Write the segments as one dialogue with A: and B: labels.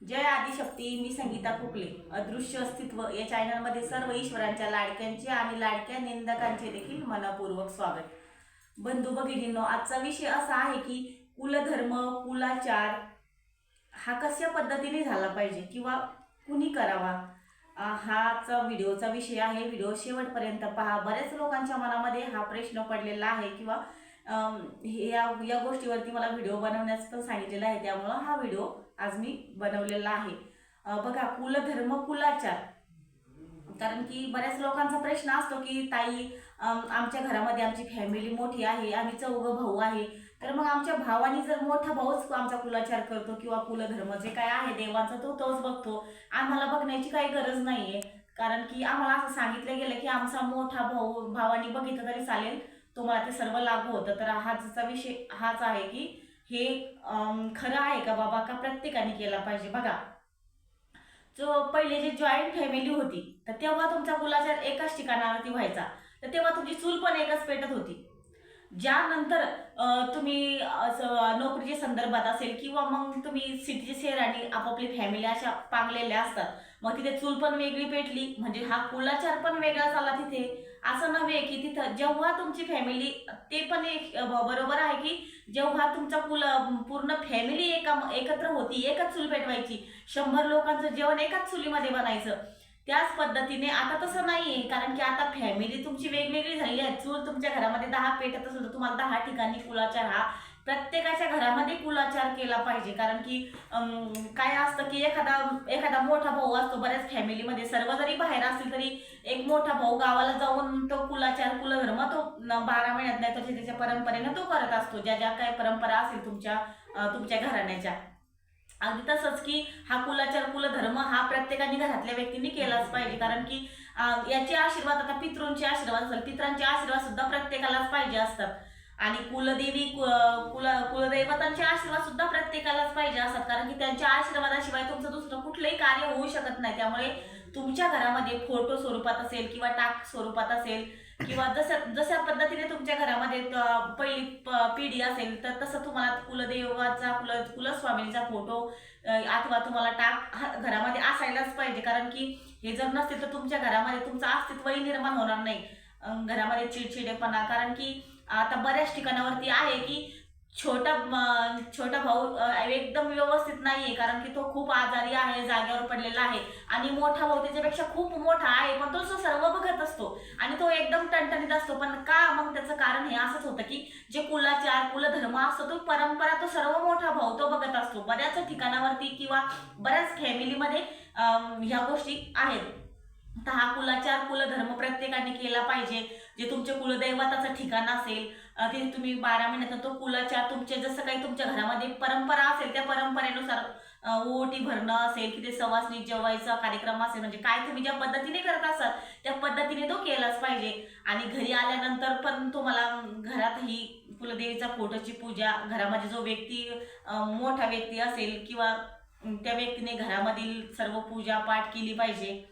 A: जय आदिशक्ती मी संगीता कुकले अदृश्य अस्तित्व. या चॅनलमध्ये सर्व ईश्वरांच्या लाडक्यांचे आणि लाडक्या निंदकांचे देखील मनपूर्वक स्वागत. बंधू भगिनींनो आजचा विषय असा आहे की कुलधर्म कुलाचार हा कशा पद्धतीने झाला पाहिजे किंवा कुणी करावा? हाचा व्हिडिओचा विषय आहे. व्हिडिओ शेवटपर्यंत पहा. बऱ्याच लोकांच्या मनामध्ये हा प्रश्न पडलेला आहे किंवा हे- या या गोष्टीवरती मला व्हिडिओ बनवण्यास पण सांगितलेला आहे. त्यामुळं हा व्हिडिओ आज मी बनवलेला आहे. बघा कुलधर्म कुलाचार. कारण की बऱ्याच लोकांचा प्रश्न असतो की ताई आमच्या घरामध्ये आमची फॅमिली मोठी आहे आम्ही चौघं भाऊ आहे. तर मग आमच्या भावानी जर मोठा भाऊच आमचा कुलाचार करतो किंवा कुलधर्म जे काय आहे देवाचा तो तोच बघतो. आम्हाला बघण्याची काही गरज नाहीये. कारण की आम्हाला असं सांगितलं गेलं की आमचा मोठा भाऊ भावानी बघितलं तरी चालेल. तुम्हाला ते सर्व लागू होतं. तर हाचा विषय हाच आहे की हे खरं आहे का बाबा? का प्रत्येकाने केला पाहिजे? बघा. जो पहिले जे जॉईंट फॅमिली होती तर तेव्हा तुमचा कुलाचार एकाच ठिकाणावरती व्हायचा. तर तेव्हा तुमची चूल पण एकच पेटत होती. ज्यानंतर तुम्ही असं नोकरीच्या संदर्भात असेल किंवा मग तुम्ही सिटीचे शहर आणि आपापली फॅमिली अशा पांगलेल्या असतात मग तिथे चूल पण वेगळी पेटली. म्हणजे हा कुलाचार पण वेगळा झाला तिथे. असं नव्हे की तिथं जेव्हा तुमची फॅमिली ते पण एक बरोबर आहे की जेव्हा तुमचा कुल पूर्ण फॅमिली एका एकत्र होती एकच चूल पेटवायची. शंभर लोकांचं जेवण एकाच चुलीमध्ये बनायचं. त्याच पद्धतीने आता तसं नाही आहे कारण की आता फॅमिली तुमची वेगवेगळी झाली आहे. चूल तुमच्या घरामध्ये दहा पेटत असेल तर तुम्हाला दहा ठिकाणी कुलाचार हा प्रत्येकाच्या घरामध्ये कुलाचार केला पाहिजे. कारण की अं, काय असतं की एखादा एखादा मोठा भाऊ असतो बऱ्याच फॅमिलीमध्ये सर्व जरी बाहेर असतील तरी एक मोठा भाऊ गावाला जाऊन तो कुलाचार कुलधर्म तो बारा महिन्यात नाही तर त्याच्या परंपरेनं तो करत असतो. ज्या ज्या काही परंपरा असेल तुमच्या तुमच्या घराण्याच्या. अगदी तसंच की हा कुलाचार कुलधर्म हा प्रत्येकाने घरातल्या व्यक्तींनी केलाच पाहिजे. कारण की याचे आशीर्वाद आता पितृंचे आशीर्वाद असेल पितरांचे आशीर्वाद सुद्धा प्रत्येकालाच पाहिजे असतात. आणि कुलदेवी कुल कुलदैवतांचे आशीर्वाद सुद्धा प्रत्येकालाच पाहिजे असतात. कारण की त्यांच्या आशीर्वादाशिवाय तुमचं दुसरं कुठलंही कार्य होऊ शकत नाही. त्यामुळे तुमच्या घरामध्ये फोटो स्वरूपात असेल किंवा टाक स्वरूपात असेल किंवा जसं जशा पद्धतीने तुमच्या घरामध्ये पहिली पिढी असेल तर तसं तुम्हाला कुलदेवाचा कुल कुलस्वामींचा फोटो अथवा तुम्हाला टाक घरामध्ये असायलाच पाहिजे. कारण की हे जर नसतील तर तुमच्या घरामध्ये तुमचं अस्तित्वही निर्माण होणार नाही. घरामध्ये चिडचिडेपणा. कारण की आता बऱ्याच ठिकाणावरती आहे की छोटा छोटा भाऊ एकदम व्यवस्थित नाहीये कारण की तो खूप आजारी आहे जागेवर पडलेला आहे. आणि मोठा भाऊ त्याच्यापेक्षा खूप मोठा आहे पण तो सर्व बघत असतो. आणि तो एकदम टणटणीत असतो. पण का मग त्याचं कारण हे असंच होतं की जे कुलाचार कुलधर्म असतो तो परंपरा तो सर्व मोठा भाऊ तो बघत असतो. बऱ्याच ठिकाणावरती किंवा बऱ्याच फॅमिलीमध्ये ह्या गोष्टी आहेत. तर हा कुलाचार कुलधर्म प्रत्येकाने केला पाहिजे. जे तुमचे कुलदैवताचं ठिकाण असेल ते तिथे तुम्ही बारा महिन्यात तो कुलाचार तुमचे जसं काही तुमच्या घरामध्ये परंपरा असेल त्या परंपरेनुसार ओटी भरणं असेल की ते सवासनी जेवायचा कार्यक्रम असेल म्हणजे काय तुम्ही ज्या पद्धतीने करत असाल त्या पद्धतीने तो केलाच पाहिजे. आणि घरी आल्यानंतर पण तुम्हाला घरातही कुलदेवीचा फोटोची पूजा घरामध्ये जो व्यक्ती मोठा व्यक्ती असेल किंवा त्या व्यक्तीने घरामधील सर्व पूजा पाठ केली पाहिजे.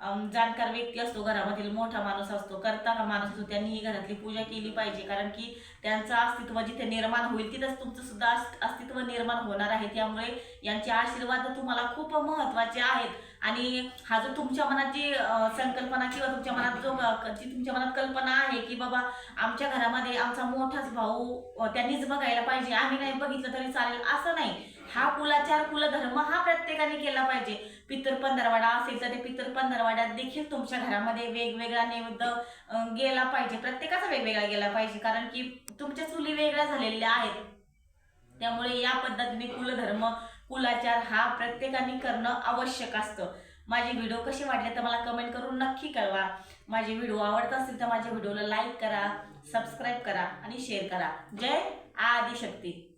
A: जाणकार व्यक्ती असतो घरामधील मोठा माणूस असतो करताना माणूस असतो त्यांनी ही घरातली पूजा केली पाहिजे कारण की त्यांचं अस्तित्व जिथे निर्माण होईल तिथंच तुमचं सुद्धा अस्तित्व निर्माण होणार आहे. त्यामुळे यांचे आशीर्वाद तुम्हाला खूप महत्त्वाचे आहेत. आणि हा जो तुमच्या मनात जी संकल्पना किंवा तुमच्या मनात जो जी तुमच्या मनात कल्पना आहे की बाबा आमच्या घरामध्ये आमचा मोठाच भाऊ त्यांनीच बघायला पाहिजे आम्ही नाही बघितलं तरी चालेल असं नाही. हा कुलाचार कुलधर्म हा प्रत्येकाने केला पाहिजे. पितर पंधरवाडा असेल तर ते पितर पंधरवाड्यात देखील तुमच्या घरामध्ये वेगवेगळा नैवेद्य गेला पाहिजे. प्रत्येकाचा वेगवेगळा गेला पाहिजे कारण की तुमच्या चुली वेगळ्या झालेल्या आहेत. त्यामुळे या पद्धतीने कुलधर्म कुलाचार हा प्रत्येकाने करणं आवश्यक असतं. माझे व्हिडिओ कसे वाटले तर मला कमेंट करून नक्की कळवा. माझे व्हिडिओ आवडत असतील तर माझ्या व्हिडिओला लाईक करा सबस्क्राईब करा आणि शेअर करा. जय आदिशक्ती.